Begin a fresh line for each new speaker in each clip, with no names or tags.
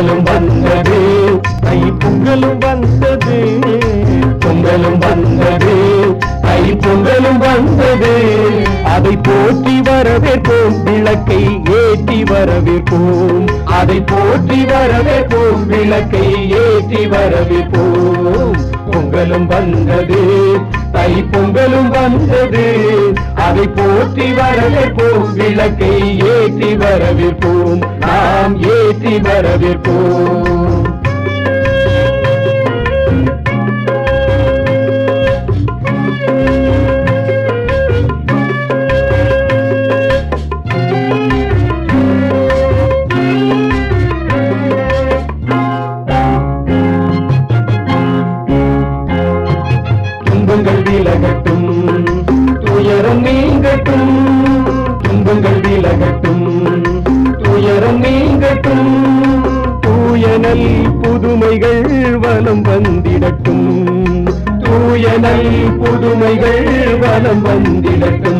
பொங்கலும் வந்தது. பொங்கலும் வந்தது. தை பொங்கலும் வந்தது. அதை போற்றி வரவேற்போம். விளக்கை ஏற்றி வரவேற்போம். அதை போற்றி வரவேற்போம். விளக்கை ஏற்றி வரவேற்போம். பொங்கலும் வந்தது. தை பொங்கலும் வந்தது. அதை போற்றி வரவேற்போம். விளக்கை ஏற்றி வரவேற்போம். நாம் ஏற்றி தூயனல் புதுமைகள் வலம் வந்திடட்டும். தூயனல் புதுமைகள் வலம் வந்திடட்டும்.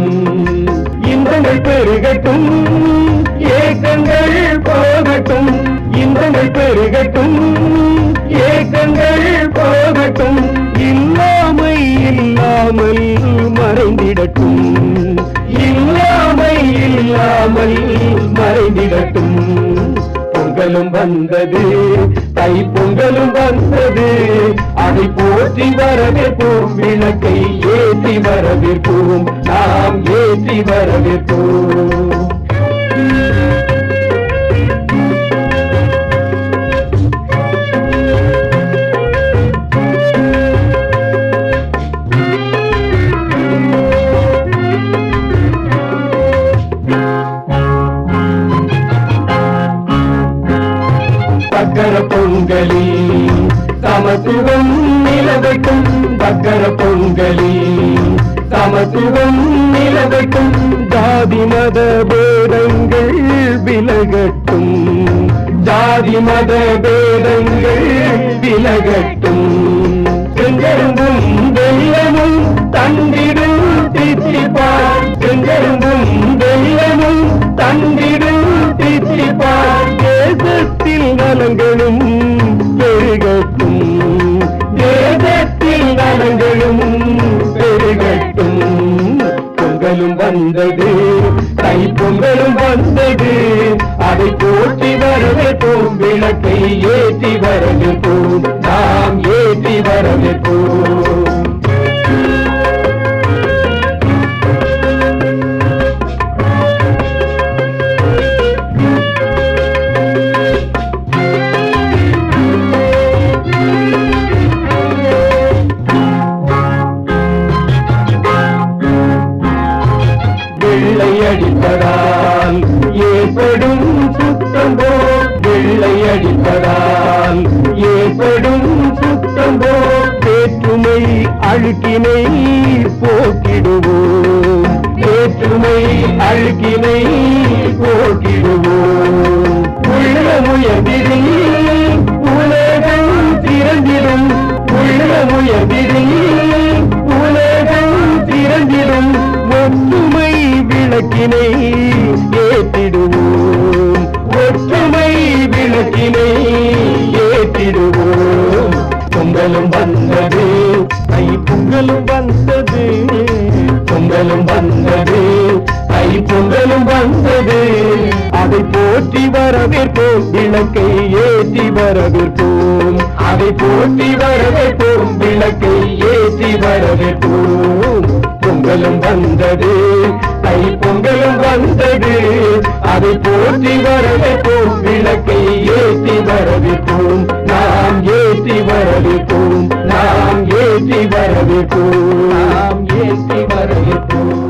பொங்கலும் வந்தது. தை பொங்கலும் வந்தது. அதை போற்றி வரவேற்போம். விளக்கை ஏற்றி வரவேற்போம். நாம் ஏற்றி வரவேற்போம். பக்கர பொங்கலி சமத்துவம் நிலவைக்கும் பக்கர பொங்கலி சமத்துவம் நிலவைக்கும் ஜாதி மத பேதங்கள் விலகட்டும். ஜாதி மத பேதங்கள் விலகட்டும். தேசத்தில் பெருகட்டும். தேசத்தில் வனங்களும் பெருகட்டும். பொங்கலும் வந்தது கை பொங்கலும் வந்தது. அதை போட்டி வரவேற்போம் விளக்கை ஏற்றி வரவேற்போம் நாம் ஏற்றி வரவேற்போம் வெள்ளையடித்ததால் ஏற்படும் சுத்தம் போல் வெள்ளை ஏற்படும் சுத்தம் போல் வேற்றுமை அழுக்கினை போக்கிடுவோம். வேற்றுமை அழுக்கினை போக்கிடுவோம். உள்ள முயற்சி விளக்கினை ஏற்றிடுவோம். ஒற்றுமை விளக்கினை ஏற்றிடுவோம். பொங்கலும் வந்தது ஐ பொங்கலும் வந்தது. பொங்கலும் வந்தது ஐ பொங்கலும் வந்தது. அதை போற்றி வரவேற்போம் விளக்கை ஏற்றி வரவேற்போம். அதை போற்றி வரவேற்போம் விளக்கை ஏற்றி வரவேற்போம். பொங்கலும் வந்தது வந்தது. அதை போற்றி வரவேற்போம். விளக்கை ஏற்றி வரவேற்போம். நாம் ஏற்றி வரவேற்போம். நாம் ஏற்றி வரவேற்போம். நாம் ஏற்றி வரவேற்போம்.